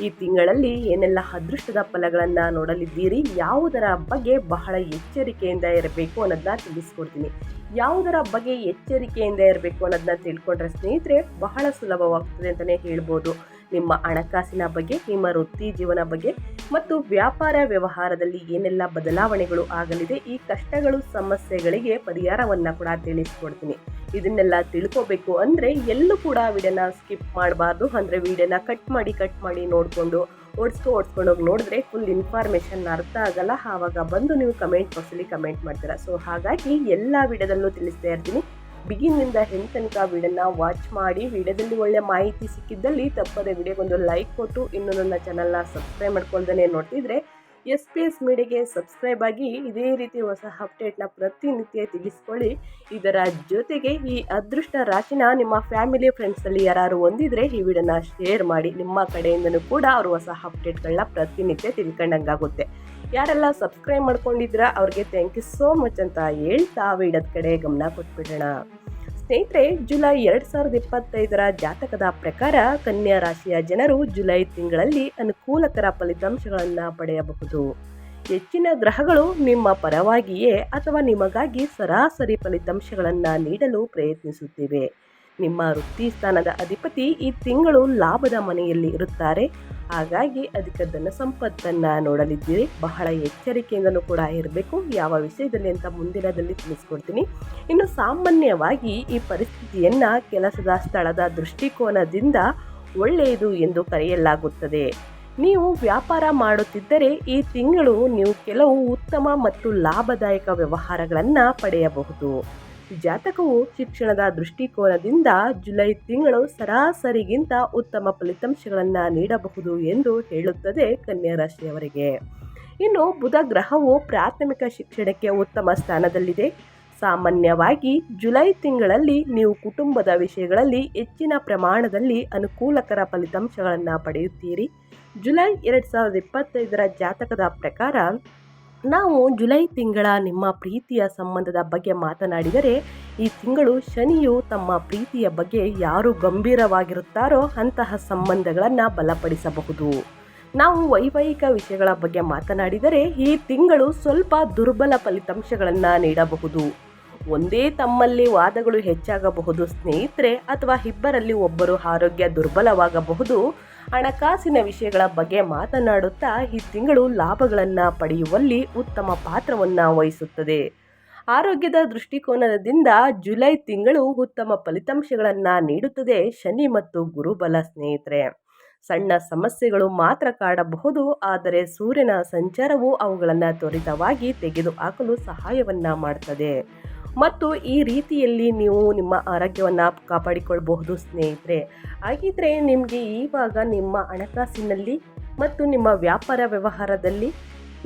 ಈ ತಿಂಗಳಲ್ಲಿ ಏನೆಲ್ಲ ಅದೃಷ್ಟದ ಫಲಗಳನ್ನು ನೋಡಲಿದ್ದೀರಿ? ಯಾವುದರ ಬಗ್ಗೆ ಬಹಳ ಎಚ್ಚರಿಕೆಯಿಂದ ಇರಬೇಕು ಅನ್ನೋದನ್ನ ತಿಳಿಸ್ಕೊಡ್ತೀನಿ. ಯಾವುದರ ಬಗ್ಗೆ ಎಚ್ಚರಿಕೆಯಿಂದ ಇರಬೇಕು ಅನ್ನೋದನ್ನ ತಿಳ್ಕೊಂಡ್ರೆ ಸ್ನೇಹಿತರೆ, ಬಹಳ ಸುಲಭವಾಗ್ತದೆ ಅಂತಲೇ ಹೇಳ್ಬೋದು. ನಿಮ್ಮ ಹಣಕಾಸಿನ ಬಗ್ಗೆ, ನಿಮ್ಮ ವೃತ್ತಿ ಜೀವನ ಬಗ್ಗೆ ಮತ್ತು ವ್ಯಾಪಾರ ವ್ಯವಹಾರದಲ್ಲಿ ಏನೆಲ್ಲ ಬದಲಾವಣೆಗಳು ಆಗಲಿದೆ, ಈ ಕಷ್ಟಗಳು, ಸಮಸ್ಯೆಗಳಿಗೆ ಪರಿಹಾರವನ್ನು ಕೂಡ ತಿಳಿಸ್ಕೊಡ್ತೀನಿ. ಇದನ್ನೆಲ್ಲ ತಿಳ್ಕೋಬೇಕು ಅಂದರೆ ಎಲ್ಲೂ ಕೂಡ ವಿಡಿಯೋನ ಸ್ಕಿಪ್ ಮಾಡಬಾರ್ದು. ಅಂದರೆ ವಿಡಿಯೋನ ಕಟ್ ಮಾಡಿ ಕಟ್ ಮಾಡಿ ನೋಡಿಕೊಂಡು, ಓಡಿಸ್ಕೊ, ಓಡಿಸ್ಕೊಂಡು ಹೋಗಿ ನೋಡಿದ್ರೆ ಫುಲ್ ಇನ್ಫಾರ್ಮೇಷನ್ ಅರ್ಥ ಆಗಲ್ಲ. ಆವಾಗ ಬಂದು ನೀವು ಕಮೆಂಟ್ ಬಾಕ್ಸಲ್ಲಿ ಕಮೆಂಟ್ ಮಾಡ್ತೀರಾ. ಸೊ ಹಾಗಾಗಿ ಎಲ್ಲ ವಿಡಿಯೋದಲ್ಲೂ ತಿಳಿಸ್ತಾ ಇರ್ತೀನಿ. ಬಿಗಿನ್ನಿಂದ ಎಂಡ್ ತನಕ ವಿಡಿಯೋನ ವಾಚ್ ಮಾಡಿ, ವಿಡಿಯೋದಲ್ಲಿ ಒಳ್ಳೆ ಮಾಹಿತಿ ಸಿಕ್ಕಿದ್ದಲ್ಲಿ ತಪ್ಪದೆ ವಿಡಿಯೋಗೊಂದು ಲೈಕ್ ಕೊಟ್ಟು, ಇನ್ನು ನನ್ನ ಚಾನಲ್ನ ಸಬ್ಸ್ಕ್ರೈಬ್ ಮಾಡ್ಕೊಳ್ದೇ ನೋಡ್ತಿದ್ರೆ ಎಸ್ ಪಿ ಎಸ್ ಮೀಡಿಯಾಗೆ ಸಬ್ಸ್ಕ್ರೈಬ್ ಆಗಿ, ಇದೇ ರೀತಿ ಹೊಸ ಅಪ್ಡೇಟ್ನ ಪ್ರತಿನಿತ್ಯ ತಿಳಿಸ್ಕೊಳ್ಳಿ. ಇದರ ಜೊತೆಗೆ ಈ ಅದೃಷ್ಟ ರಾಶಿನ ನಿಮ್ಮ ಫ್ಯಾಮಿಲಿ ಫ್ರೆಂಡ್ಸಲ್ಲಿ ಯಾರು ಹೊಂದಿದ್ರೆ ಈ ವಿಡಿಯೋನ ಶೇರ್ ಮಾಡಿ, ನಿಮ್ಮ ಕಡೆಯಿಂದನೂ ಕೂಡ ಅವರು ಹೊಸ ಅಪ್ಡೇಟ್ಗಳನ್ನ ಪ್ರತಿನಿತ್ಯ ತಿಳ್ಕೊಂಡಂಗಾಗುತ್ತೆ. ಯಾರೆಲ್ಲ ಸಬ್ಸ್ಕ್ರೈಬ್ ಮಾಡ್ಕೊಂಡಿದ್ರ ಅವ್ರಿಗೆ ಥ್ಯಾಂಕ್ ಯು ಸೋ ಮಚ್ ಅಂತ ಹೇಳ್ತಾ ವಿಡದ ಕಡೆ ಗಮನ ಕೊಟ್ಬಿಡೋಣ. ಸ್ನೇಹಿತರೆ, ಜುಲೈ ಎರಡು ಸಾವಿರದ ಇಪ್ಪತ್ತೈದರ ಜಾತಕದ ಪ್ರಕಾರ ಕನ್ಯಾ ರಾಶಿಯ ಜನರು ಜುಲೈ ತಿಂಗಳಲ್ಲಿ ಅನುಕೂಲಕರ ಫಲಿತಾಂಶಗಳನ್ನು ಪಡೆಯಬಹುದು. ಹೆಚ್ಚಿನ ಗ್ರಹಗಳು ನಿಮ್ಮ ಪರವಾಗಿಯೇ ಅಥವಾ ನಿಮಗಾಗಿ ಸರಾಸರಿ ಫಲಿತಾಂಶಗಳನ್ನು ನೀಡಲು ಪ್ರಯತ್ನಿಸುತ್ತಿವೆ. ನಿಮ್ಮ ವೃತ್ತಿ ಸ್ಥಾನದ ಅಧಿಪತಿ ಈ ತಿಂಗಳು ಲಾಭದ ಮನೆಯಲ್ಲಿ ಇರುತ್ತಾರೆ. ಹಾಗಾಗಿ ಅಧಿಕ ಧನ ಸಂಪತ್ತನ್ನು ನೋಡಲಿದ್ದೀರಿ. ಬಹಳ ಎಚ್ಚರಿಕೆಯಿಂದಲೂ ಕೂಡ ಇರಬೇಕು. ಯಾವ ವಿಷಯದಲ್ಲಿ ಅಂತ ಮುಂದಿನದಲ್ಲಿ ತಿಳಿಸ್ಕೊಡ್ತೀನಿ. ಇನ್ನು ಸಾಮಾನ್ಯವಾಗಿ ಈ ಪರಿಸ್ಥಿತಿಯನ್ನು ಕೆಲಸದ ಸ್ಥಳದ ದೃಷ್ಟಿಕೋನದಿಂದ ಒಳ್ಳೆಯದು ಎಂದು ಕರೆಯಲಾಗುತ್ತದೆ. ನೀವು ವ್ಯಾಪಾರ ಮಾಡುತ್ತಿದ್ದರೆ ಈ ತಿಂಗಳು ನೀವು ಕೆಲವು ಉತ್ತಮ ಮತ್ತು ಲಾಭದಾಯಕ ವ್ಯವಹಾರಗಳನ್ನು ಪಡೆಯಬಹುದು. ಜಾತಕವು ಶಿಕ್ಷಣದ ದೃಷ್ಟಿಕೋನದಿಂದ ಜುಲೈ ತಿಂಗಳು ಸರಾಸರಿಗಿಂತ ಉತ್ತಮ ಫಲಿತಾಂಶಗಳನ್ನು ನೀಡಬಹುದು ಎಂದು ಹೇಳುತ್ತದೆ ಕನ್ಯಾ ರಾಶಿಯವರಿಗೆ ಇನ್ನು ಬುಧ ಗ್ರಹವು ಪ್ರಾಥಮಿಕ ಶಿಕ್ಷಣಕ್ಕೆ ಉತ್ತಮ ಸ್ಥಾನದಲ್ಲಿದೆ. ಸಾಮಾನ್ಯವಾಗಿ ಜುಲೈ ತಿಂಗಳಲ್ಲಿ ನೀವು ಕುಟುಂಬದ ವಿಷಯಗಳಲ್ಲಿ ಹೆಚ್ಚಿನ ಪ್ರಮಾಣದಲ್ಲಿ ಅನುಕೂಲಕರ ಫಲಿತಾಂಶಗಳನ್ನು ಪಡೆಯುತ್ತೀರಿ. ಜುಲೈ ಎರಡು ಸಾವಿರದ ಇಪ್ಪತ್ತೈದರ ಜಾತಕದ ಪ್ರಕಾರ ನಾವು ಜುಲೈ ತಿಂಗಳ ನಿಮ್ಮ ಪ್ರೀತಿಯ ಸಂಬಂಧದ ಬಗ್ಗೆ ಮಾತನಾಡಿದರೆ, ಈ ತಿಂಗಳು ಶನಿಯು ತಮ್ಮ ಪ್ರೀತಿಯ ಬಗ್ಗೆ ಯಾರು ಗಂಭೀರವಾಗಿರುತ್ತಾರೋ ಅಂತಹ ಸಂಬಂಧಗಳನ್ನು ಬಲಪಡಿಸಬಹುದು. ನಾವು ವೈವಾಹಿಕ ವಿಷಯಗಳ ಬಗ್ಗೆ ಮಾತನಾಡಿದರೆ, ಈ ತಿಂಗಳು ಸ್ವಲ್ಪ ದುರ್ಬಲ ಫಲಿತಾಂಶಗಳನ್ನು ನೀಡಬಹುದು. ಒಂದೇ ತಮ್ಮಲ್ಲಿ ವಾದಗಳು ಹೆಚ್ಚಾಗಬಹುದು, ಸ್ನೇಹಿತರೆ, ಅಥವಾ ಇಬ್ಬರಲ್ಲಿ ಒಬ್ಬರು ಆರೋಗ್ಯ ದುರ್ಬಲವಾಗಬಹುದು ಹಣಕಾಸಿನ ವಿಷಯಗಳ ಬಗ್ಗೆ ಮಾತನಾಡುತ್ತಾ ಈ ತಿಂಗಳು ಲಾಭಗಳನ್ನು ಪಡೆಯುವಲ್ಲಿ ಉತ್ತಮ ಪಾತ್ರವನ್ನು ವಹಿಸುತ್ತದೆ. ಆರೋಗ್ಯದ ದೃಷ್ಟಿಕೋನದಿಂದ ಜುಲೈ ತಿಂಗಳು ಉತ್ತಮ ಫಲಿತಾಂಶಗಳನ್ನು ನೀಡುತ್ತದೆ ಶನಿ ಮತ್ತು ಗುರುಬಲ ಸ್ನೇಹಿತರೆ. ಸಣ್ಣ ಸಮಸ್ಯೆಗಳು ಮಾತ್ರ ಕಾಡಬಹುದು, ಆದರೆ ಸೂರ್ಯನ ಸಂಚಾರವು ಅವುಗಳನ್ನು ತ್ವರಿತವಾಗಿ ತೆಗೆದುಹಾಕಲು ಸಹಾಯವನ್ನು ಮಾಡ್ತದೆ. ಮತ್ತು ಈ ರೀತಿಯಲ್ಲಿ ನೀವು ನಿಮ್ಮ ಆರೋಗ್ಯವನ್ನು ಕಾಪಾಡಿಕೊಳ್ಳಬಹುದು ಸ್ನೇಹಿತರೆ. ಹಾಗಿದ್ರೆ ನಿಮಗೆ ಈವಾಗ ನಿಮ್ಮ ಹಣಕಾಸಿನಲ್ಲಿ ಮತ್ತು ನಿಮ್ಮ ವ್ಯಾಪಾರ ವ್ಯವಹಾರದಲ್ಲಿ,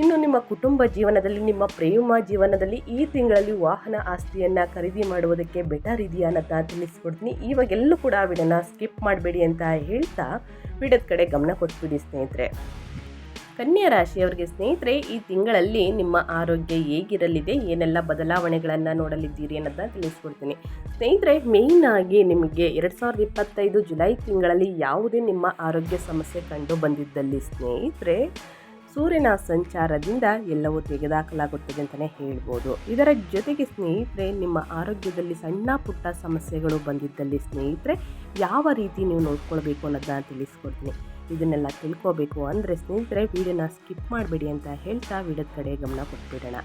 ಇನ್ನು ನಿಮ್ಮ ಕುಟುಂಬ ಜೀವನದಲ್ಲಿ, ನಿಮ್ಮ ಪ್ರೇಮ ಜೀವನದಲ್ಲಿ ಈ ತಿಂಗಳಲ್ಲಿ ವಾಹನ ಆಸ್ತಿಯನ್ನು ಖರೀದಿ ಮಾಡುವುದಕ್ಕೆ ಬೆಟರ್ ಇದೆಯಾ ಅಂತ ತಿಳಿಸ್ಕೊಡ್ತೀನಿ. ಇವಾಗೆಲ್ಲೂ ಕೂಡ ವಿಡಿಯೋನ ಸ್ಕಿಪ್ ಮಾಡಬೇಡಿ ಅಂತ ಹೇಳ್ತಾ ವಿಡಿಯೋದ ಕಡೆ ಗಮನ ಕೊಟ್ಬಿಡಿ ಸ್ನೇಹಿತರೆ. ಕನ್ಯಾ ರಾಶಿಯವರಿಗೆ ಸ್ನೇಹಿತರೆ, ಈ ತಿಂಗಳಲ್ಲಿ ನಿಮ್ಮ ಆರೋಗ್ಯ ಹೇಗಿರಲಿದೆ, ಏನೆಲ್ಲ ಬದಲಾವಣೆಗಳನ್ನು ನೋಡಲಿದ್ದೀರಿ ಅನ್ನೋದನ್ನ ತಿಳಿಸ್ಕೊಡ್ತೀನಿ. ಸ್ನೇಹಿತರೆ ಮೇಯ್ನ್ ಆಗಿ ನಿಮಗೆ ಎರಡು ಸಾವಿರದ ಇಪ್ಪತ್ತೈದು ಜುಲೈ ತಿಂಗಳಲ್ಲಿ ಯಾವುದೇ ನಿಮ್ಮ ಆರೋಗ್ಯ ಸಮಸ್ಯೆ ಕಂಡು ಬಂದಿದ್ದಲ್ಲಿ ಸ್ನೇಹಿತರೆ ಸೂರ್ಯನ ಸಂಚಾರದಿಂದ ಎಲ್ಲವೂ ತೆಗೆದುಹಾಕಲಾಗುತ್ತದೆ ಅಂತಲೇ ಹೇಳ್ಬೋದು. ಇದರ ಜೊತೆಗೆ ಸ್ನೇಹಿತರೆ, ನಿಮ್ಮ ಆರೋಗ್ಯದಲ್ಲಿ ಸಣ್ಣ ಪುಟ್ಟ ಸಮಸ್ಯೆಗಳು ಬಂದಿದ್ದಲ್ಲಿ ಸ್ನೇಹಿತರೆ, ಯಾವ ರೀತಿ ನೀವು ನೋಡ್ಕೊಳ್ಬೇಕು ಅನ್ನೋದನ್ನ ತಿಳಿಸ್ಕೊಡ್ತೀನಿ. ಇದನ್ನೆಲ್ಲ ತಿಳ್ಕೋಬೇಕು ಅಂದರೆ ಸ್ನೇಹಿತರೆ, ವೀಡಿಯೋನ ಸ್ಕಿಪ್ ಮಾಡಬೇಡಿ ಅಂತ ಹೇಳ್ತಾ ವಿಡಿಯೋದ ಕಡೆ ಗಮನ ಕೊಟ್ಬಿಡೋಣ.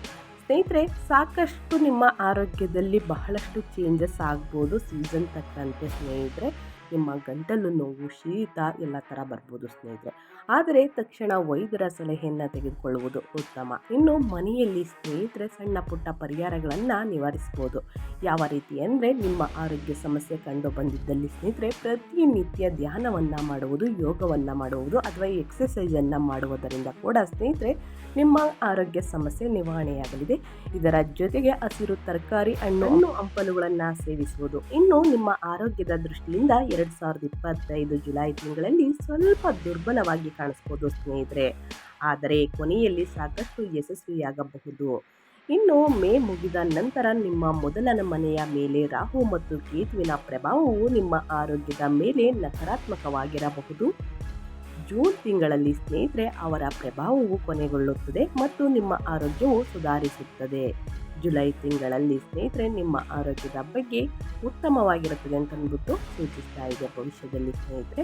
ಸ್ನೇಹಿತರೆ, ಸಾಕಷ್ಟು ನಿಮ್ಮ ಆರೋಗ್ಯದಲ್ಲಿ ಬಹಳಷ್ಟು ಚೇಂಜಸ್ ಆಗ್ಬೋದು ಸೀಸನ್ ತಕ್ಕಂತೆ ಸ್ನೇಹಿತರೆ. ನಿಮ್ಮ ಗಂಟಲು ನೋವು, ಶೀತ ಎಲ್ಲ ಥರ ಬರ್ಬೋದು ಸ್ನೇಹಿತರೆ. ಆದರೆ ತಕ್ಷಣ ವೈದ್ಯರ ಸಲಹೆಯನ್ನು ತೆಗೆದುಕೊಳ್ಳುವುದು ಉತ್ತಮ. ಇನ್ನು ಮನೆಯಲ್ಲಿ ಸ್ನೇಹಿತರೆ ಸಣ್ಣ ಪುಟ್ಟ ಪರಿಹಾರಗಳನ್ನು ನಿವಾರಿಸ್ಬೋದು. ಯಾವ ರೀತಿ ಅಂದರೆ ನಿಮ್ಮ ಆರೋಗ್ಯ ಸಮಸ್ಯೆ ಕಂಡು ಬಂದಿದ್ದಲ್ಲಿ ಸ್ನೇಹಿತರೆ ಪ್ರತಿನಿತ್ಯ ಧ್ಯಾನವನ್ನು ಮಾಡುವುದು, ಯೋಗವನ್ನು ಮಾಡುವುದು ಅಥವಾ ಎಕ್ಸಸೈಸನ್ನು ಮಾಡುವುದರಿಂದ ಕೂಡ ಸ್ನೇಹಿತರೆ ನಿಮ್ಮ ಆರೋಗ್ಯ ಸಮಸ್ಯೆ ನಿವಾರಣೆಯಾಗಲಿದೆ. ಇದರ ಜೊತೆಗೆ ಹಸಿರು ತರಕಾರಿ, ಹಣ್ಣು ಹಣ್ಣು ಹಂಪಲುಗಳನ್ನು ಸೇವಿಸುವುದು. ಇನ್ನು ನಿಮ್ಮ ಆರೋಗ್ಯದ ದೃಷ್ಟಿಯಿಂದ ಎರಡು ಸಾವಿರದ ಇಪ್ಪತ್ತೈದು ಜುಲೈ ತಿಂಗಳಲ್ಲಿ ಸ್ವಲ್ಪ ದುರ್ಬಲವಾಗಿ ಕಾಣಿಸ್ಬೋದು ಸ್ನೇಹಿತರೆ. ಆದರೆ ಕೊನೆಯಲ್ಲಿ ಸಾಕಷ್ಟು ಯಶಸ್ವಿಯಾಗಬಹುದು. ಇನ್ನು ಮೇ ಮುಗಿದ ನಂತರ ನಿಮ್ಮ ಮೊದಲನ ಮನೆಯ ಮೇಲೆ ರಾಹು ಮತ್ತು ಕೇತುವಿನ ಪ್ರಭಾವವು ನಿಮ್ಮ ಆರೋಗ್ಯದ ಮೇಲೆ ನಕಾರಾತ್ಮಕವಾಗಿರಬಹುದು. ಜೂನ್ ತಿಂಗಳಲ್ಲಿ ಸ್ನೇಹಿತರೆ, ಅವರ ಪ್ರಭಾವವು ಕೊನೆಗೊಳ್ಳುತ್ತದೆ ಮತ್ತು ನಿಮ್ಮ ಆರೋಗ್ಯವು ಸುಧಾರಿಸುತ್ತದೆ. ಜುಲೈ ತಿಂಗಳಲ್ಲಿ ಸ್ನೇಹಿತರೆ, ನಿಮ್ಮ ಆರೋಗ್ಯದ ಬಗ್ಗೆ ಉತ್ತಮವಾಗಿರುತ್ತದೆ ಅಂತ ಅಂದ್ಬಿಟ್ಟು ಸೂಚಿಸ್ತಾ ಇದೆ ಭವಿಷ್ಯದಲ್ಲಿ ಸ್ನೇಹಿತರೆ.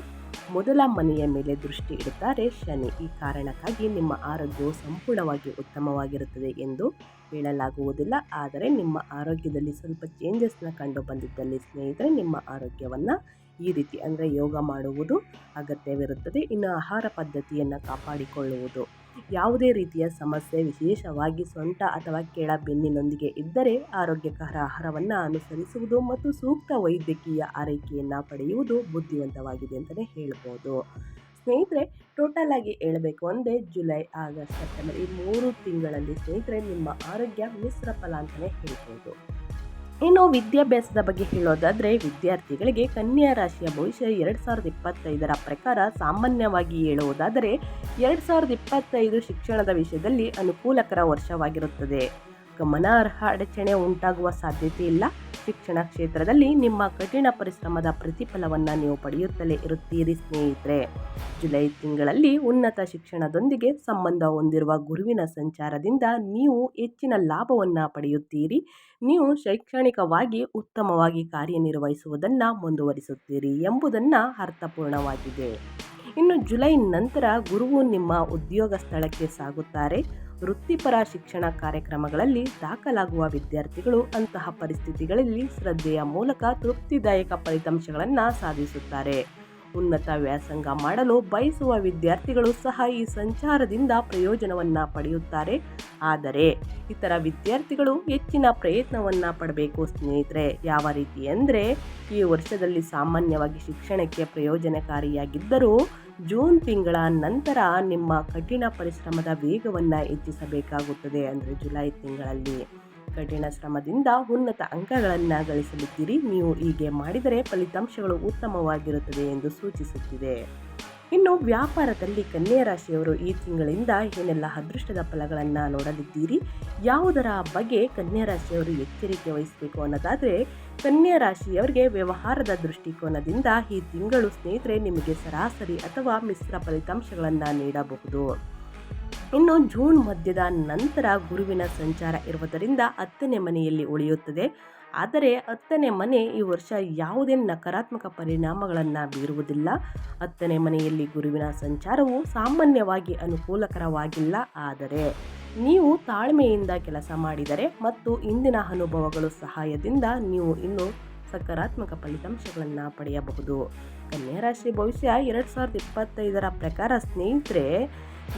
ಮೊದಲ ಮನೆಯ ಮೇಲೆ ದೃಷ್ಟಿ ಇಡುತ್ತಾರೆ ಶನಿ. ಈ ಕಾರಣಕ್ಕಾಗಿ ನಿಮ್ಮ ಆರೋಗ್ಯವು ಸಂಪೂರ್ಣವಾಗಿ ಉತ್ತಮವಾಗಿರುತ್ತದೆ ಎಂದು ಹೇಳಲಾಗುವುದಿಲ್ಲ. ಆದರೆ ನಿಮ್ಮ ಆರೋಗ್ಯದಲ್ಲಿ ಸ್ವಲ್ಪ ಚೇಂಜಸ್ನ ಕಂಡು ಬಂದಿದ್ದಲ್ಲಿ ಸ್ನೇಹಿತರೆ, ನಿಮ್ಮ ಆರೋಗ್ಯವನ್ನು ಈ ರೀತಿ ಅಂದರೆ ಯೋಗ ಮಾಡುವುದು ಅಗತ್ಯವಿರುತ್ತದೆ. ಇನ್ನು ಆಹಾರ ಪದ್ಧತಿಯನ್ನು ಕಾಪಾಡಿಕೊಳ್ಳುವುದು. ಯಾವುದೇ ರೀತಿಯ ಸಮಸ್ಯೆ ವಿಶೇಷವಾಗಿ ಸೊಂಟ ಅಥವಾ ಕೆಳ ಬೆನ್ನಿನೊಂದಿಗೆ ಇದ್ದರೆ ಆರೋಗ್ಯಕರ ಆಹಾರವನ್ನು ಅನುಸರಿಸುವುದು ಮತ್ತು ಸೂಕ್ತ ವೈದ್ಯಕೀಯ ಆರೈಕೆಯನ್ನು ಪಡೆಯುವುದು ಬುದ್ಧಿವಂತವಾಗಿದೆ ಅಂತಲೇ ಹೇಳ್ಬೋದು. ಸ್ನೇಹಿತರೆ, ಟೋಟಲ್ ಆಗಿ ಹೇಳಬೇಕು ಅಂದರೆ ಜುಲೈ, ಆಗಸ್ಟ್, ಸೆಪ್ಟೆಂಬರ್ ಈ ಮೂರು ತಿಂಗಳಲ್ಲಿ ಸ್ನೇಹಿತರೆ ನಿಮ್ಮ ಆರೋಗ್ಯ ಮಿಶ್ರ ಫಲ ಅಂತಲೇ ಹೇಳ್ಬೋದು. ಇನ್ನು ವಿದ್ಯಾಭ್ಯಾಸದ ಬಗ್ಗೆ ಹೇಳೋದಾದರೆ, ವಿದ್ಯಾರ್ಥಿಗಳಿಗೆ ಕನ್ಯಾ ರಾಶಿಯ ಭವಿಷ್ಯ ಎರಡು ಸಾವಿರದ ಇಪ್ಪತ್ತೈದರ ಪ್ರಕಾರ ಸಾಮಾನ್ಯವಾಗಿ ಹೇಳುವುದಾದರೆ, ಎರಡು ಸಾವಿರದ ಇಪ್ಪತ್ತೈದು ಶಿಕ್ಷಣದ ವಿಷಯದಲ್ಲಿ ಅನುಕೂಲಕರ ವರ್ಷವಾಗಿರುತ್ತದೆ. ಗಮನಾರ್ಹ ಅಡಚಣೆ ಉಂಟಾಗುವ ಸಾಧ್ಯತೆ ಇಲ್ಲ. ಶಿಕ್ಷಣ ಕ್ಷೇತ್ರದಲ್ಲಿ ನಿಮ್ಮ ಕಠಿಣ ಪರಿಶ್ರಮದ ಪ್ರತಿಫಲವನ್ನು ನೀವು ಪಡೆಯುತ್ತಲೇ ಇರುತ್ತೀರಿ ಸ್ನೇಹಿತರೆ. ಜುಲೈ ತಿಂಗಳಲ್ಲಿ ಉನ್ನತ ಶಿಕ್ಷಣದೊಂದಿಗೆ ಸಂಬಂಧ ಹೊಂದಿರುವ ಗುರುವಿನ ಸಂಚಾರದಿಂದ ನೀವು ಹೆಚ್ಚಿನ ಲಾಭವನ್ನು ಪಡೆಯುತ್ತೀರಿ. ನೀವು ಶೈಕ್ಷಣಿಕವಾಗಿ ಉತ್ತಮವಾಗಿ ಕಾರ್ಯನಿರ್ವಹಿಸುವುದನ್ನು ಮುಂದುವರಿಸುತ್ತೀರಿ ಎಂಬುದನ್ನು ಅರ್ಥಪೂರ್ಣವಾಗಿದೆ. ಇನ್ನು ಜುಲೈ ನಂತರ ಗುರುವು ನಿಮ್ಮ ಉದ್ಯೋಗ ಸ್ಥಳಕ್ಕೆ ಸಾಗುತ್ತಾರೆ. ವೃತ್ತಿಪರ ಶಿಕ್ಷಣ ಕಾರ್ಯಕ್ರಮಗಳಲ್ಲಿ ದಾಖಲಾಗುವ ವಿದ್ಯಾರ್ಥಿಗಳು ಅಂತಹ ಪರಿಸ್ಥಿತಿಗಳಲ್ಲಿ ಶ್ರದ್ಧೆಯ ಮೂಲಕ ತೃಪ್ತಿದಾಯಕ ಫಲಿತಾಂಶಗಳನ್ನು ಸಾಧಿಸುತ್ತಾರೆ. ಉನ್ನತ ವ್ಯಾಸಂಗ ಮಾಡಲು ಬಯಸುವ ವಿದ್ಯಾರ್ಥಿಗಳು ಸಹ ಈ ಸಂಚಾರದಿಂದ ಪ್ರಯೋಜನವನ್ನು ಪಡೆಯುತ್ತಾರೆ. ಆದರೆ ಇತರ ವಿದ್ಯಾರ್ಥಿಗಳು ಹೆಚ್ಚಿನ ಪ್ರಯತ್ನವನ್ನು ಪಡಬೇಕು ಸ್ನೇಹಿತರೆ. ಯಾವ ರೀತಿ ಅಂದರೆ ಈ ವರ್ಷದಲ್ಲಿ ಸಾಮಾನ್ಯವಾಗಿ ಶಿಕ್ಷಣಕ್ಕೆ ಪ್ರಯೋಜನಕಾರಿಯಾಗಿದ್ದರೂ ಜೂನ್ ತಿಂಗಳ ನಂತರ ನಿಮ್ಮ ಕಠಿಣ ಪರಿಶ್ರಮದ ವೇಗವನ್ನು ಹೆಚ್ಚಿಸಬೇಕಾಗುತ್ತದೆ ಅಂದರೆ ಜುಲೈ ತಿಂಗಳಲ್ಲಿ. ಕಠಿಣ ಶ್ರಮದಿಂದ ಉನ್ನತ ಅಂಕಗಳನ್ನು ಗಳಿಸಲಿದ್ದೀರಿ. ನೀವು ಹೀಗೆ ಮಾಡಿದರೆ ಫಲಿತಾಂಶಗಳು ಉತ್ತಮವಾಗಿರುತ್ತದೆ ಎಂದು ಸೂಚಿಸುತ್ತಿದೆ. ಇನ್ನು ವ್ಯಾಪಾರದಲ್ಲಿ ಕನ್ಯಾ ರಾಶಿಯವರು ಈ ತಿಂಗಳಿಂದ ಏನೆಲ್ಲ ಅದೃಷ್ಟದ ಫಲಗಳನ್ನು ನೋಡಲಿದ್ದೀರಿ? ಯಾವುದರ ಬಗ್ಗೆ ಕನ್ಯಾ ರಾಶಿಯವರು ಎಚ್ಚರಿಕೆ ವಹಿಸಬೇಕು ಅನ್ನೋದಾದರೆ ಕನ್ಯಾ ರಾಶಿಯವರಿಗೆ ವ್ಯವಹಾರದ ದೃಷ್ಟಿಕೋನದಿಂದ ಈ ತಿಂಗಳು ಸ್ನೇಹಿತರೆ ನಿಮಗೆ ಸರಾಸರಿ ಅಥವಾ ಮಿಶ್ರ ಫಲಿತಾಂಶಗಳನ್ನು ನೀಡಬಹುದು. ಇನ್ನು ಜೂನ್ ಮಧ್ಯದ ನಂತರ ಗುರುವಿನ ಸಂಚಾರ ಇರುವುದರಿಂದ ಹತ್ತನೇ ಮನೆಯಲ್ಲಿ ಉಳಿಯುತ್ತದೆ. ಆದರೆ ಹತ್ತನೇ ಮನೆ ಈ ವರ್ಷ ಯಾವುದೇ ನಕಾರಾತ್ಮಕ ಪರಿಣಾಮಗಳನ್ನು ಬೀರುವುದಿಲ್ಲ. ಹತ್ತನೇ ಮನೆಯಲ್ಲಿ ಗುರುವಿನ ಸಂಚಾರವು ಸಾಮಾನ್ಯವಾಗಿ ಅನುಕೂಲಕರವಾಗಿಲ್ಲ. ಆದರೆ ನೀವು ತಾಳ್ಮೆಯಿಂದ ಕೆಲಸ ಮಾಡಿದರೆ ಮತ್ತು ಇಂದಿನ ಅನುಭವಗಳು ಸಹಾಯದಿಂದ ನೀವು ಇನ್ನೂ ಸಕಾರಾತ್ಮಕ ಫಲಿತಾಂಶಗಳನ್ನು ಪಡೆಯಬಹುದು. ಕನ್ಯಾ ರಾಶಿ ಭವಿಷ್ಯ ಎರಡು ಸಾವಿರದ ಇಪ್ಪತ್ತೈದರ ಪ್ರಕಾರ ಸ್ನೇಹಿತರೆ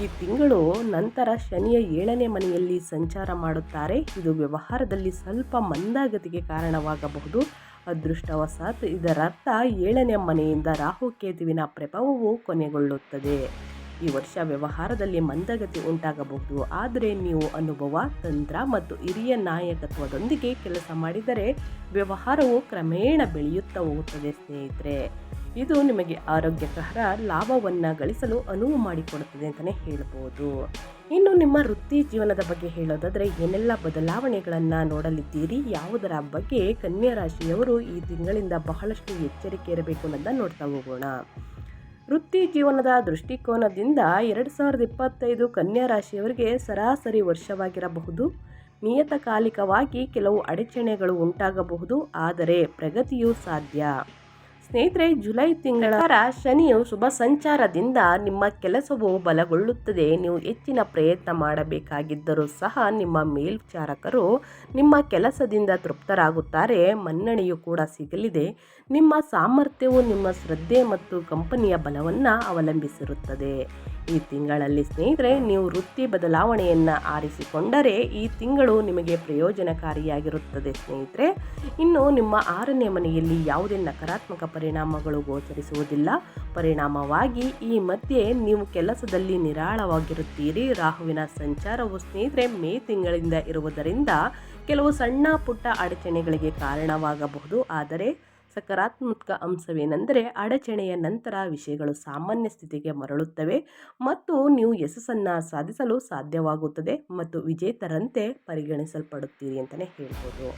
ಈ ತಿಂಗಳು ನಂತರ ಶನಿಯ ಏಳನೇ ಮನೆಯಲ್ಲಿ ಸಂಚಾರ ಮಾಡುತ್ತಾರೆ. ಇದು ವ್ಯವಹಾರದಲ್ಲಿ ಸ್ವಲ್ಪ ಮಂದಾಗತಿಗೆ ಕಾರಣವಾಗಬಹುದು. ಅದೃಷ್ಟವಶಾತ್ ಇದರರ್ಥ ಏಳನೇ ಮನೆಯಿಂದ ರಾಹುಕೇತುವಿನ ಪ್ರಭಾವವು ಕೊನೆಗೊಳ್ಳುತ್ತದೆ. ಈ ವರ್ಷ ವ್ಯವಹಾರದಲ್ಲಿ ಮಂದಗತಿ ಉಂಟಾಗಬಹುದು. ಆದರೆ ನೀವು ಅನುಭವ, ತಂತ್ರ ಮತ್ತು ಹಿರಿಯ ನಾಯಕತ್ವದೊಂದಿಗೆ ಕೆಲಸ ಮಾಡಿದರೆ ವ್ಯವಹಾರವು ಕ್ರಮೇಣ ಬೆಳೆಯುತ್ತಾ ಹೋಗುತ್ತದೆ ಸ್ನೇಹಿತರೆ. ಇದು ನಿಮಗೆ ಆರೋಗ್ಯಕರ ಲಾಭವನ್ನು ಗಳಿಸಲು ಅನುವು ಮಾಡಿಕೊಡುತ್ತದೆ ಅಂತಲೇ ಹೇಳ್ಬೋದು. ಇನ್ನು ನಿಮ್ಮ ವೃತ್ತಿ ಜೀವನದ ಬಗ್ಗೆ ಹೇಳೋದಾದರೆ ಏನೆಲ್ಲ ಬದಲಾವಣೆಗಳನ್ನು ನೋಡಲಿದ್ದೀರಿ? ಯಾವುದರ ಬಗ್ಗೆ ಕನ್ಯಾ ರಾಶಿಯವರು ಈ ತಿಂಗಳಿಂದ ಬಹಳಷ್ಟು ಎಚ್ಚರಿಕೆ ಇರಬೇಕು ಅನ್ನೋದನ್ನು ನೋಡ್ತಾ ಹೋಗೋಣ. ವೃತ್ತಿ ಜೀವನದ ದೃಷ್ಟಿಕೋನದಿಂದ ಎರಡು ಸಾವಿರದ ಇಪ್ಪತ್ತೈದು ಕನ್ಯಾ ರಾಶಿಯವರಿಗೆ ಸರಾಸರಿ ವರ್ಷವಾಗಿರಬಹುದು. ನಿಯತಕಾಲಿಕವಾಗಿ ಕೆಲವು ಅಡಚಣೆಗಳು ಉಂಟಾಗಬಹುದು. ಆದರೆ ಪ್ರಗತಿಯು ಸಾಧ್ಯ. ಸ್ನೇಹಿತರೆ, ಜುಲೈ ತಿಂಗಳ ಶನಿಯು ಶುಭ ಸಂಚಾರದಿಂದ ನಿಮ್ಮ ಕೆಲಸವು ಬಲಗೊಳ್ಳುತ್ತದೆ. ನೀವು ಹೆಚ್ಚಿನ ಪ್ರಯತ್ನ ಮಾಡಬೇಕಾಗಿದ್ದರೂ ಸಹ ನಿಮ್ಮ ಮೇಲ್ವಿಚಾರಕರು ನಿಮ್ಮ ಕೆಲಸದಿಂದ ತೃಪ್ತರಾಗುತ್ತಾರೆ. ಮನ್ನಣೆಯು ಕೂಡ ಸಿಗಲಿದೆ. ನಿಮ್ಮ ಸಾಮರ್ಥ್ಯವು ನಿಮ್ಮ ಶ್ರದ್ಧೆ ಮತ್ತು ಕಂಪನಿಯ ಬಲವನ್ನು ಅವಲಂಬಿಸಿರುತ್ತದೆ. ಈ ತಿಂಗಳಲ್ಲಿ ಸ್ನೇಹಿತರೆ, ನೀವು ವೃತ್ತಿ ಬದಲಾವಣೆಯನ್ನು ಆರಿಸಿಕೊಂಡರೆ ಈ ತಿಂಗಳು ನಿಮಗೆ ಪ್ರಯೋಜನಕಾರಿಯಾಗಿರುತ್ತದೆ ಸ್ನೇಹಿತರೆ. ಇನ್ನು ನಿಮ್ಮ ಆರನೇ ಮನೆಯಲ್ಲಿ ಯಾವುದೇ ನಕಾರಾತ್ಮಕ ಪರಿಣಾಮಗಳು ಗೋಚರಿಸುವುದಿಲ್ಲ. ಪರಿಣಾಮವಾಗಿ ಈ ಮಧ್ಯೆ ನೀವು ಕೆಲಸದಲ್ಲಿ ನಿರಾಳವಾಗಿರುತ್ತೀರಿ. ರಾಹುವಿನ ಸಂಚಾರವು ಸ್ನೇಹಿತರೆ ಮೇ ತಿಂಗಳಿಂದ ಇರುವುದರಿಂದ ಕೆಲವು ಸಣ್ಣ ಪುಟ್ಟ ಅಡಚಣೆಗಳಿಗೆ ಕಾರಣವಾಗಬಹುದು. ಆದರೆ ಸಕಾರಾತ್ಮಕ ಅಂಶವೇನೆಂದರೆ ಅಡಚಣೆಯ ನಂತರ ವಿಷಯಗಳು ಸಾಮಾನ್ಯ ಸ್ಥಿತಿಗೆ ಮರಳುತ್ತವೆ ಮತ್ತು ನೀವು ಯಶಸ್ಸನ್ನು ಸಾಧಿಸಲು ಸಾಧ್ಯವಾಗುತ್ತದೆ ಮತ್ತು ವಿಜೇತರಂತೆ ಪರಿಗಣಿಸಲ್ಪಡುತ್ತೀರಿ ಅಂತಲೇ ಹೇಳ್ಬೋದು.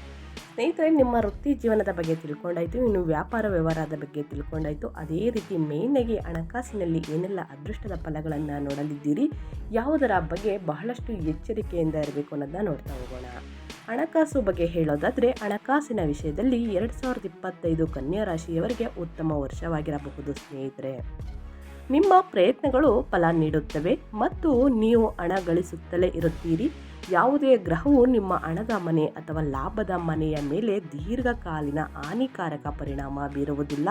ಸ್ನೇಹಿತರೆ, ನಿಮ್ಮ ವೃತ್ತಿ ಜೀವನದ ಬಗ್ಗೆ ತಿಳ್ಕೊಂಡಾಯ್ತು, ಇನ್ನು ವ್ಯಾಪಾರ ವ್ಯವಹಾರದ ಬಗ್ಗೆ ತಿಳ್ಕೊಂಡಾಯ್ತು. ಅದೇ ರೀತಿ ಮೇಯ್ನಾಗಿ ಹಣಕಾಸಿನಲ್ಲಿ ಏನೆಲ್ಲ ಅದೃಷ್ಟದ ಫಲಗಳನ್ನು ನೋಡಲಿದ್ದೀರಿ, ಯಾವುದರ ಬಗ್ಗೆ ಬಹಳಷ್ಟು ಎಚ್ಚರಿಕೆಯಿಂದ ಇರಬೇಕು ಅನ್ನೋದನ್ನ ನೋಡ್ತಾ ಹೋಗೋಣ. ಹಣಕಾಸು ಬಗ್ಗೆ ಹೇಳೋದಾದರೆ, ಹಣಕಾಸಿನ ವಿಷಯದಲ್ಲಿ ಎರಡು ಸಾವಿರದ ಇಪ್ಪತ್ತೈದು ಕನ್ಯಾ ರಾಶಿಯವರಿಗೆ ಉತ್ತಮ ವರ್ಷವಾಗಿರಬಹುದು ಸ್ನೇಹಿತರೆ. ನಿಮ್ಮ ಪ್ರಯತ್ನಗಳು ಫಲ ನೀಡುತ್ತವೆ ಮತ್ತು ನೀವು ಹಣ ಗಳಿಸುತ್ತಲೇ ಇರುತ್ತೀರಿ. ಯಾವುದೇ ಗ್ರಹವು ನಿಮ್ಮ ಹಣದ ಮನೆ ಅಥವಾ ಲಾಭದ ಮನೆಯ ಮೇಲೆ ದೀರ್ಘಕಾಲೀನ ಹಾನಿಕಾರಕ ಪರಿಣಾಮ ಬೀರುವುದಿಲ್ಲ.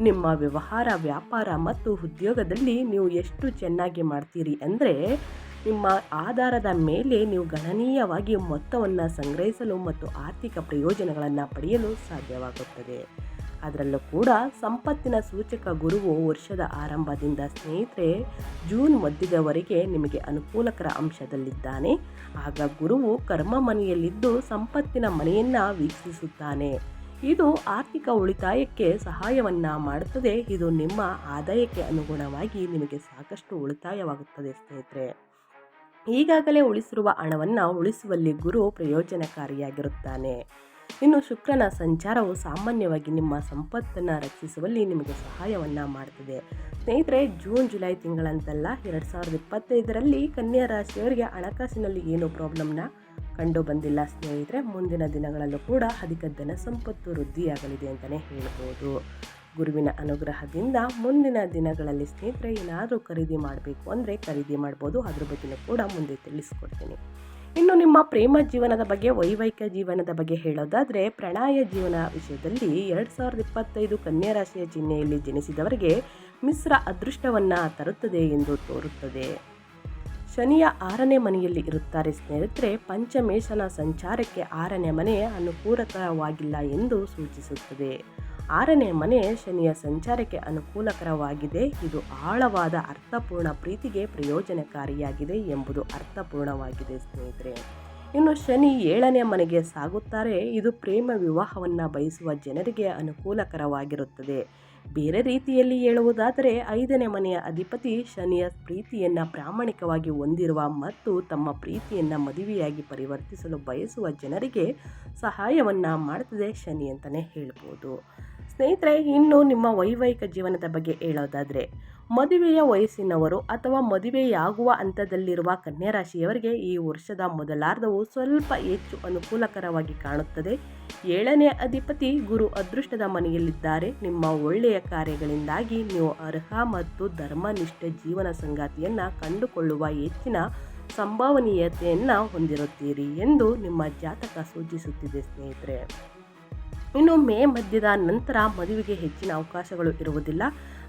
ನಿಮ್ಮ ವ್ಯವಹಾರ, ವ್ಯಾಪಾರ ಮತ್ತು ಉದ್ಯೋಗದಲ್ಲಿ ನೀವು ಎಷ್ಟು ಚೆನ್ನಾಗಿ ಮಾಡ್ತೀರಿ ಅಂದರೆ ನಿಮ್ಮ ಆಧಾರದ ಮೇಲೆ ನೀವು ಗಣನೀಯವಾಗಿ ಮೊತ್ತವನ್ನು ಸಂಗ್ರಹಿಸಲು ಮತ್ತು ಆರ್ಥಿಕ ಪ್ರಯೋಜನಗಳನ್ನು ಪಡೆಯಲು ಸಾಧ್ಯವಾಗುತ್ತದೆ. ಅದರಲ್ಲೂ ಕೂಡ ಸಂಪತ್ತಿನ ಸೂಚಕ ಗುರುವು ವರ್ಷದ ಆರಂಭದಿಂದ ಸ್ನೇಹಿತರೆ, ಜೂನ್ ಮಧ್ಯದವರೆಗೆ ನಿಮಗೆ ಅನುಕೂಲಕರ ಅಂಶದಲ್ಲಿದ್ದಾನೆ. ಆಗ ಗುರುವು ಕರ್ಮ ಮನೆಯಲ್ಲಿದ್ದು ಸಂಪತ್ತಿನ ಮನೆಯನ್ನು ವೀಕ್ಷಿಸುತ್ತಾನೆ. ಇದು ಆರ್ಥಿಕ ಉಳಿತಾಯಕ್ಕೆ ಸಹಾಯವನ್ನು ಮಾಡುತ್ತದೆ. ಇದು ನಿಮ್ಮ ಆದಾಯಕ್ಕೆ ಅನುಗುಣವಾಗಿ ನಿಮಗೆ ಸಾಕಷ್ಟು ಉಳಿತಾಯವಾಗುತ್ತದೆ ಸ್ನೇಹಿತರೆ. ಈಗಾಗಲೇ ಉಳಿಸಿರುವ ಹಣವನ್ನು ಉಳಿಸುವಲ್ಲಿ ಗುರು ಪ್ರಯೋಜನಕಾರಿಯಾಗಿರುತ್ತಾನೆ. ಇನ್ನು ಶುಕ್ರನ ಸಂಚಾರವು ಸಾಮಾನ್ಯವಾಗಿ ನಿಮ್ಮ ಸಂಪತ್ತನ್ನು ರಕ್ಷಿಸುವಲ್ಲಿ ನಿಮಗೆ ಸಹಾಯವನ್ನು ಮಾಡ್ತದೆ. ಸ್ನೇಹಿತರೆ, ಜೂನ್, ಜುಲೈ ತಿಂಗಳಂತೆಲ್ಲ, ಎರಡು ಸಾವಿರದ ಇಪ್ಪತ್ತೈದರಲ್ಲಿ ಕನ್ಯಾ ರಾಶಿಯವರಿಗೆ ಹಣಕಾಸಿನಲ್ಲಿ ಏನು ಪ್ರಾಬ್ಲಮ್ನ ಕಂಡು ಬಂದಿಲ್ಲ ಸ್ನೇಹಿತರೆ, ಮುಂದಿನ ದಿನಗಳಲ್ಲೂ ಕೂಡ ಅಧಿಕ ಧನ ಸಂಪತ್ತು ವೃದ್ಧಿಯಾಗಲಿದೆ ಅಂತಲೇ ಹೇಳ್ಬೋದು. ಗುರುವಿನ ಅನುಗ್ರಹದಿಂದ ಮುಂದಿನ ದಿನಗಳಲ್ಲಿ ಸ್ನೇಹಿತರೆ ಏನಾದರೂ ಖರೀದಿ ಮಾಡಬೇಕು ಅಂದರೆ ಖರೀದಿ ಮಾಡ್ಬೋದು. ಅದ್ರ ಬಗ್ಗೆ ಕೂಡ ಮುಂದೆ ತಿಳಿಸ್ಕೊಡ್ತೀನಿ. ಇನ್ನು ನಿಮ್ಮ ಪ್ರೇಮ ಜೀವನದ ಬಗ್ಗೆ, ವೈವಾಹಿಕ ಜೀವನದ ಬಗ್ಗೆ ಹೇಳೋದಾದರೆ, ಪ್ರಣಯ ಜೀವನ ವಿಷಯದಲ್ಲಿ ಎರಡು ಸಾವಿರದ ಇಪ್ಪತ್ತೈದು ಕನ್ಯಾ ರಾಶಿಯ ಚಿಹ್ನೆಯಲ್ಲಿ ಜನಿಸಿದವರಿಗೆ ಮಿಶ್ರ ಅದೃಷ್ಟವನ್ನು ತರುತ್ತದೆ ಎಂದು ತೋರುತ್ತದೆ. ಶನಿಯ ಆರನೇ ಮನೆಯಲ್ಲಿ ಇರುತ್ತಾರೆ ಸ್ನೇಹಿತರೆ. ಪಂಚಮೇಶನ ಸಂಚಾರಕ್ಕೆ ಆರನೇ ಮನೆ ಅನುಪೂರಕವಾಗಿಲ್ಲ ಎಂದು ಸೂಚಿಸುತ್ತದೆ. ಆರನೇ ಮನೆ ಶನಿಯ ಸಂಚಾರಕ್ಕೆ ಅನುಕೂಲಕರವಾಗಿದೆ. ಇದು ಆಳವಾದ ಅರ್ಥಪೂರ್ಣ ಪ್ರೀತಿಗೆ ಪ್ರಯೋಜನಕಾರಿಯಾಗಿದೆ ಎಂಬುದು ಅರ್ಥಪೂರ್ಣವಾಗಿದೆ ಸ್ನೇಹಿತರೆ. ಇನ್ನು ಶನಿ ಏಳನೇ ಮನೆಗೆ ಸಾಗುತ್ತಾರೆ. ಇದು ಪ್ರೇಮ ವಿವಾಹವನ್ನು ಬಯಸುವ ಜನರಿಗೆ ಅನುಕೂಲಕರವಾಗಿರುತ್ತದೆ. ಬೇರೆ ರೀತಿಯಲ್ಲಿ ಹೇಳುವುದಾದರೆ, ಐದನೇ ಮನೆಯ ಅಧಿಪತಿ ಶನಿಯ ಪ್ರೀತಿಯನ್ನು ಪ್ರಾಮಾಣಿಕವಾಗಿ ಹೊಂದಿರುವ ಮತ್ತು ತಮ್ಮ ಪ್ರೀತಿಯನ್ನು ಮದುವೆಯಾಗಿ ಪರಿವರ್ತಿಸಲು ಬಯಸುವ ಜನರಿಗೆ ಸಹಾಯವನ್ನು ಮಾಡುತ್ತದೆ ಶನಿ ಅಂತಲೇ ಹೇಳ್ಬೋದು. ಸ್ನೇಹಿತರೆ, ಇನ್ನು ನಿಮ್ಮ ವೈವಾಹಿಕ ಜೀವನದ ಬಗ್ಗೆ ಹೇಳೋದಾದರೆ, ಮದುವೆಯ ವಯಸ್ಸಿನವರು ಅಥವಾ ಮದುವೆಯಾಗುವ ಹಂತದಲ್ಲಿರುವ ಕನ್ಯಾ ರಾಶಿಯವರಿಗೆ ಈ ವರ್ಷದ ಮೊದಲಾರ್ಧವು ಸ್ವಲ್ಪ ಹೆಚ್ಚು ಅನುಕೂಲಕರವಾಗಿ ಕಾಣುತ್ತದೆ. ಏಳನೇ ಅಧಿಪತಿ ಗುರು ಅದೃಷ್ಟದ ಮನೆಯಲ್ಲಿದ್ದಾರೆ. ನಿಮ್ಮ ಒಳ್ಳೆಯ ಕಾರ್ಯಗಳಿಂದಾಗಿ ನೀವು ಅರ್ಹ ಮತ್ತು ಧರ್ಮನಿಷ್ಠ ಜೀವನ ಸಂಗಾತಿಯನ್ನು ಕಂಡುಕೊಳ್ಳುವ ಹೆಚ್ಚಿನ ಸಂಭವನೀಯತೆಯನ್ನು ಹೊಂದಿರುತ್ತೀರಿ ಎಂದು ನಿಮ್ಮ ಜಾತಕ ಸೂಚಿಸುತ್ತಿದೆ ಸ್ನೇಹಿತರೆ. ಇನ್ನು ಮೇ ಮಧ್ಯದ ನಂತರ ಮದುವೆಗೆ ಹೆಚ್ಚಿನ ಅವಕಾಶಗಳು ಇರುವುದಿಲ್ಲ.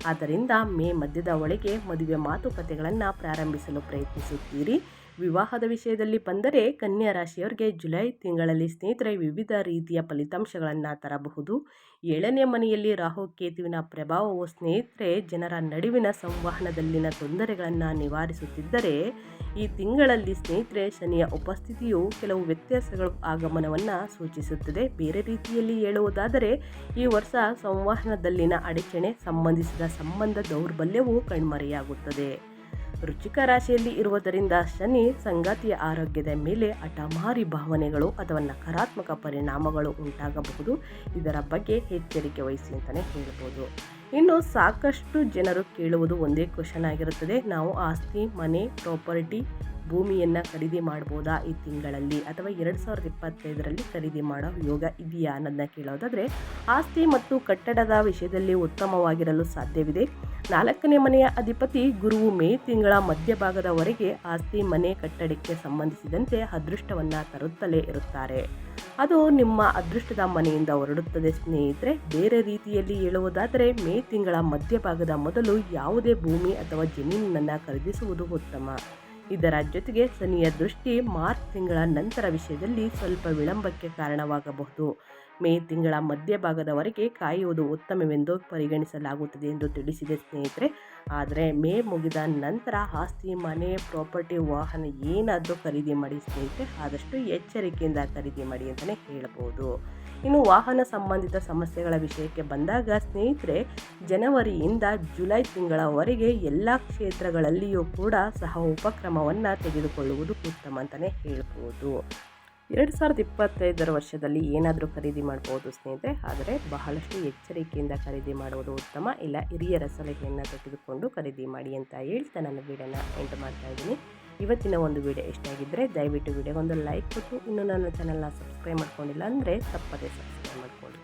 ಆದ್ದರಿಂದ ಮೇ ಮಧ್ಯದ ಒಳಗೆ ಮದುವೆ ಮಾತುಕತೆಗಳನ್ನು ಪ್ರಾರಂಭಿಸಲು ಪ್ರಯತ್ನಿಸುತ್ತೀರಿ. ವಿವಾಹದ ವಿಷಯದಲ್ಲಿ ಬಂದರೆ ಕನ್ಯಾ ರಾಶಿಯವರಿಗೆ ಜುಲೈ ತಿಂಗಳಲ್ಲಿ ಸ್ನೇಹಿತರೆ ವಿವಿಧ ರೀತಿಯ ಫಲಿತಾಂಶಗಳನ್ನು ತರಬಹುದು. ಏಳನೇ ಮನೆಯಲ್ಲಿ ರಾಹು ಕೇತುವಿನ ಪ್ರಭಾವವು ಸ್ನೇಹಿತರೆ ಜನರ ನಡುವಿನ ಸಂವಹನದಲ್ಲಿನ ತೊಂದರೆಗಳನ್ನು ನಿವಾರಿಸುತ್ತಿದ್ದರೆ, ಈ ತಿಂಗಳಲ್ಲಿ ಸ್ನೇಹಿತರೆ ಶನಿಯ ಉಪಸ್ಥಿತಿಯು ಕೆಲವು ವ್ಯತ್ಯಾಸಗಳ ಆಗಮನವನ್ನು ಸೂಚಿಸುತ್ತದೆ. ಬೇರೆ ರೀತಿಯಲ್ಲಿ ಹೇಳುವುದಾದರೆ, ಈ ವರ್ಷ ಸಂವಹನದಲ್ಲಿನ ಅಡಚಣೆ ಸಂಬಂಧಿಸಿದ ಸಂಬಂಧ ದೌರ್ಬಲ್ಯವು ಕಣ್ಮರೆಯಾಗುತ್ತದೆ. ರುಚಿಕ ರಾಶಿಯಲ್ಲಿ ಇರುವುದರಿಂದ ಶನಿ ಸಂಗಾತಿಯ ಆರೋಗ್ಯದ ಮೇಲೆ ಹಠಮಾರಿ ಭಾವನೆಗಳು ಅಥವಾ ನಕಾರಾತ್ಮಕ ಪರಿಣಾಮಗಳು ಉಂಟಾಗಬಹುದು. ಇದರ ಬಗ್ಗೆ ಎಚ್ಚರಿಕೆ ವಹಿಸಿ ಅಂತಲೇ ಹೇಳ್ಬೋದು. ಇನ್ನು ಸಾಕಷ್ಟು ಜನರು ಕೇಳುವುದು ಒಂದೇ ಕ್ವಶನ್ ಆಗಿರುತ್ತದೆ. ನಾವು ಆಸ್ತಿ, ಮನೆ, ಪ್ರಾಪರ್ಟಿ ಭೂಮಿಯನ್ನು ಖರೀದಿ ಮಾಡ್ಬೋದಾ ಈ ತಿಂಗಳಲ್ಲಿ? ಅಥವಾ ಎರಡು ಸಾವಿರದ ಇಪ್ಪತ್ತೈದರಲ್ಲಿ ಖರೀದಿ ಮಾಡೋ ಯೋಗ ಇದೆಯಾ ಅನ್ನೋದನ್ನ ಕೇಳೋದಾದರೆ, ಆಸ್ತಿ ಮತ್ತು ಕಟ್ಟಡದ ವಿಷಯದಲ್ಲಿ ಉತ್ತಮವಾಗಿರಲು ಸಾಧ್ಯವಿದೆ. ನಾಲ್ಕನೇ ಮನೆಯ ಅಧಿಪತಿ ಗುರುವು ಮೇ ತಿಂಗಳ ಮಧ್ಯಭಾಗದವರೆಗೆ ಆಸ್ತಿ, ಮನೆ, ಕಟ್ಟಡಕ್ಕೆ ಸಂಬಂಧಿಸಿದಂತೆ ಅದೃಷ್ಟವನ್ನು ತರುತ್ತಲೇ ಇರುತ್ತಾರೆ. ಅದು ನಿಮ್ಮ ಅದೃಷ್ಟದ ಮನೆಯಿಂದ ಹೊರಡುತ್ತದೆ ಸ್ನೇಹಿತರೆ. ಬೇರೆ ರೀತಿಯಲ್ಲಿ ಹೇಳುವುದಾದರೆ, ಮೇ ತಿಂಗಳ ಮಧ್ಯಭಾಗದ ಮೊದಲು ಯಾವುದೇ ಭೂಮಿ ಅಥವಾ ಜಮೀನನ್ನು ಖರೀದಿಸುವುದು ಉತ್ತಮ. ಇದರ ಜೊತೆಗೆ ಶನಿಯ ದೃಷ್ಟಿ ಮಾರ್ಚ್ ತಿಂಗಳ ನಂತರ ವಿಷಯದಲ್ಲಿ ಸ್ವಲ್ಪ ವಿಳಂಬಕ್ಕೆ ಕಾರಣವಾಗಬಹುದು. ಮೇ ತಿಂಗಳ ಮಧ್ಯಭಾಗದವರೆಗೆ ಕಾಯುವುದು ಉತ್ತಮವೆಂದು ಪರಿಗಣಿಸಲಾಗುತ್ತದೆ ಎಂದು ತಿಳಿಸಿದೆ ಸ್ನೇಹಿತರೆ. ಆದರೆ ಮೇ ಮುಗಿದ ನಂತರ ಆಸ್ತಿ, ಮನೆ, ಪ್ರಾಪರ್ಟಿ, ವಾಹನ ಏನಾದರೂ ಖರೀದಿ ಮಾಡಿ ಸ್ನೇಹಿತರೆ. ಆದಷ್ಟು ಎಚ್ಚರಿಕೆಯಿಂದ ಖರೀದಿ ಮಾಡಿ ಅಂತಲೇ ಹೇಳ್ಬೋದು ಇನ್ನು ವಾಹನ ಸಂಬಂಧಿತ ಸಮಸ್ಯೆಗಳ ವಿಷಯಕ್ಕೆ ಬಂದಾಗ ಸ್ನೇಹಿತರೆ, ಜನವರಿಯಿಂದ ಜುಲೈ ತಿಂಗಳವರೆಗೆ ಎಲ್ಲ ಕ್ಷೇತ್ರಗಳಲ್ಲಿಯೂ ಕೂಡ ಸಹ ಉಪಕ್ರಮವನ್ನು ತೆಗೆದುಕೊಳ್ಳುವುದು ಉತ್ತಮ ಅಂತಲೇ ಹೇಳ್ಬೋದು. ಎರಡು ಸಾವಿರದ ಇಪ್ಪತ್ತೈದರ ವರ್ಷದಲ್ಲಿ ಏನಾದರೂ ಖರೀದಿ ಮಾಡ್ಬೋದು ಸ್ನೇಹಿತರೆ, ಆದರೆ ಬಹಳಷ್ಟು ಎಚ್ಚರಿಕೆಯಿಂದ ಖರೀದಿ ಮಾಡುವುದು ಉತ್ತಮ. ಇಲ್ಲ, ಹಿರಿಯರ ಸಲಹೆಯನ್ನು ತೆಗೆದುಕೊಂಡು ಖರೀದಿ ಮಾಡಿ ಅಂತ ಹೇಳ್ತಾ ನನ್ನ ವೀಡಿಯೋನ ಎಂಟು ಮಾಡ್ತಾ ಇದ್ದೀನಿ. ಇವತ್ತಿನ ಒಂದು ವಿಡಿಯೋ ಇಷ್ಟ ದಯವಿಟ್ಟು ವಿಡಿಯೋಗೊಂದು ಲೈಕ್ ಕೊಟ್ಟು, ಇನ್ನೂ ನನ್ನ ಚಾನಲ್ನ ಸಬ್ಸ್ಕ್ರೈಬ್ ಮಾಡ್ಕೊಂಡಿಲ್ಲ ಅಂದರೆ ತಪ್ಪದೇ ಸಬ್ಸ್ಕ್ರೈಬ್ ಮಾಡ್ಕೊಳ್ಳಿ.